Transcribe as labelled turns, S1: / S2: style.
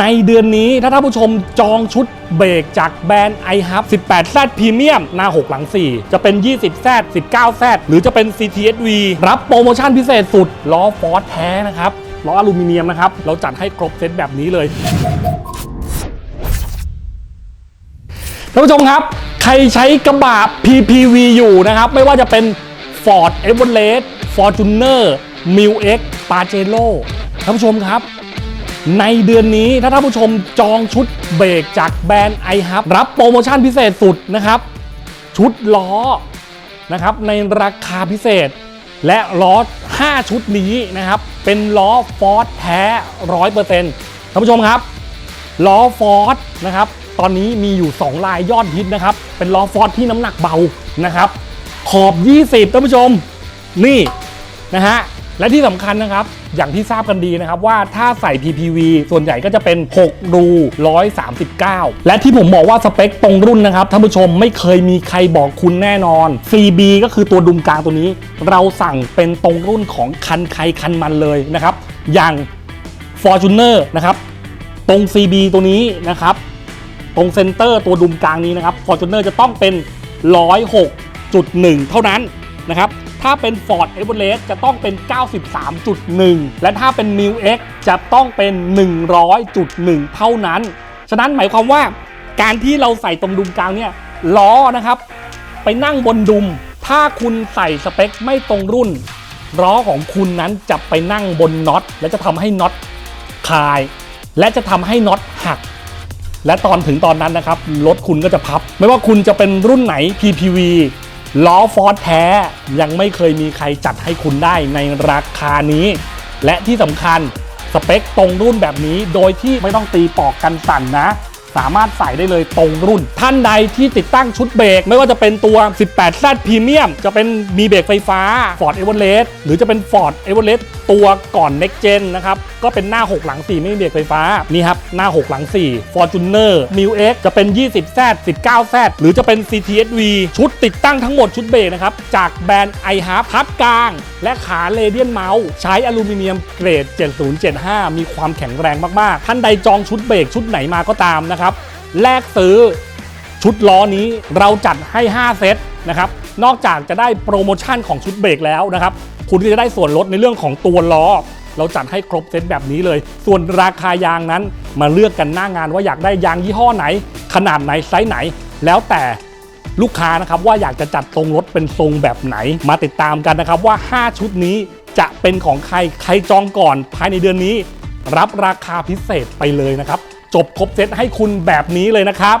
S1: ในเดือนนี้ถ้าท่านผู้ชมจองชุดเบรกจากแบรนด์ i h u b 18 Z Premium หน้า 6 หลัง 4 จะเป็น 20 Z 19 Z หรือจะเป็น CTSV รับโปรโมชั่นพิเศษสุด ล้อฟอร์ดแท้นะครับ ล้ออลูมิเนียมนะครับ เราจัดให้ครบเซตแบบนี้เลยท่านผู้ชมครับ ใครใช้กระบะ PPV อยู่นะครับ ไม่ว่าจะเป็น Ford Everest Fortuner m i l X Pajero ท่านผู้ชมครับ ในเดือนนี้ถ้าท่านผู้ชมจองชุดเบรกจากแบรนด์ i h u b รับโปรโมชั่นพิเศษสุดนะครับ ชุดล้อนะครับในราคาพิเศษ และล้อ 5 ชุดนี้นะครับ เป็นล้อฟอร์ดแท้ 100%ท่านผู้ชมครับ ล้อฟอร์ดนะครับ ตอนนี้มีอยู่ 2 ลายยอดฮิตนะครับ เป็นล้อฟอร์ดที่น้ำหนักเบานะครับ ขอบ 20ท่านผู้ชม นี่นะฮะ และที่สำคัญนะครับ อย่างที่ทราบกันดีนะครับว่าถ้าใส่ PPV ส่วนใหญ่ก็จะเป็น 6 รู 139 และที่ผมบอกว่าสเปคตรงรุ่นนะครับท่านผู้ชมไม่เคยมีใครบอกคุณแน่นอน CB ก็คือตัวดุมกลางตัวนี้ เราสั่งเป็นตรงรุ่นของคันใครคันมันเลยนะครับ อย่าง Fortuner นะครับ ตรง CB ตัวนี้นะครับ ตรงเซนเตอร์ตัวดุมกลางนี้นะครับ Fortuner จะต้องเป็น 106.1 เท่านั้นนะครับ ถ้าเป็น Ford Everest จะต้องเป็น 93.1 และถ้าเป็น m i l X จะต้องเป็น 100.1 เท่านั้น ฉะนั้นหมายความว่าการที่เราใส่ตรงดุมกลางเนี่ยล้อนะครับ ไปนั่งบนดุม ถ้าคุณใส่สเปคไม่ตรงรุ่นล้อของคุณนั้นจะไปนั่งบนน็อตและจะทำให้น็อตคาย และจะทำให้น็อตหัก และตอนถึงตอนนั้นนะครับรถคุณก็จะพับ ไม่ว่าคุณจะเป็นรุ่นไหน PPV ล้อฟอร์ดแท้ยังไม่เคยมีใครจัดให้คุณได้ในราคานี้ และที่สำคัญสเปคตรงรุ่นแบบนี้โดยที่ไม่ต้องตีปอกกันสั่นนะ สามารถใส่ได้เลยตรงรุ่น ท่านใดที่ติดตั้งชุดเบรก ไม่ว่าจะเป็นตัว 18 Z Premium จะเป็นมีเบรกไฟฟ้า Ford Everest หรือจะเป็น Ford Everest ตัวก่อน Next Gen นะครับ ก็เป็นหน้า 6 หลัง 4 ไม่มีเบรกไฟฟ้า นี่ครับ หน้า 6 หลัง 4 Fortuner m i l X จะเป็น 20 Z 19 Z หรือจะเป็น CTSV ชุดติดตั้งทั้งหมดชุดเบรกนะครับ จากแบรนด์ i h u b พับกลาง และขาเรเดียนเมาส์ใช้อลูมิเนียมเกรด 7075 มีความแข็งแรงมาก ๆ ท่านใดจองชุดเบรกชุดไหนมาก็ตามนะครับแลกซื้อชุดล้อนี้เราจัดให้ 5 เซตนะครับ นอกจากจะได้โปรโมชั่นของชุดเบรกแล้วนะครับ คุณก็จะได้ส่วนลดในเรื่องของตัวล้อ เราจัดให้ครบเซตแบบนี้เลย ส่วนราคายางนั้นมาเลือกกันหน้างานว่าอยากได้ยางยี่ห้อไหน ขนาดไหนไซส์ไหน แล้วแต่ลูกค้านะครับว่าอยากจะจัดทรงรถเป็นทรงแบบไหน มาติดตามกันนะครับว่า 5 ชุดนี้จะเป็นของใครใครจองก่อนภายในเดือนนี้ รับราคาพิเศษไปเลยนะครับ จบครบเซตให้คุณแบบนี้เลยนะครับ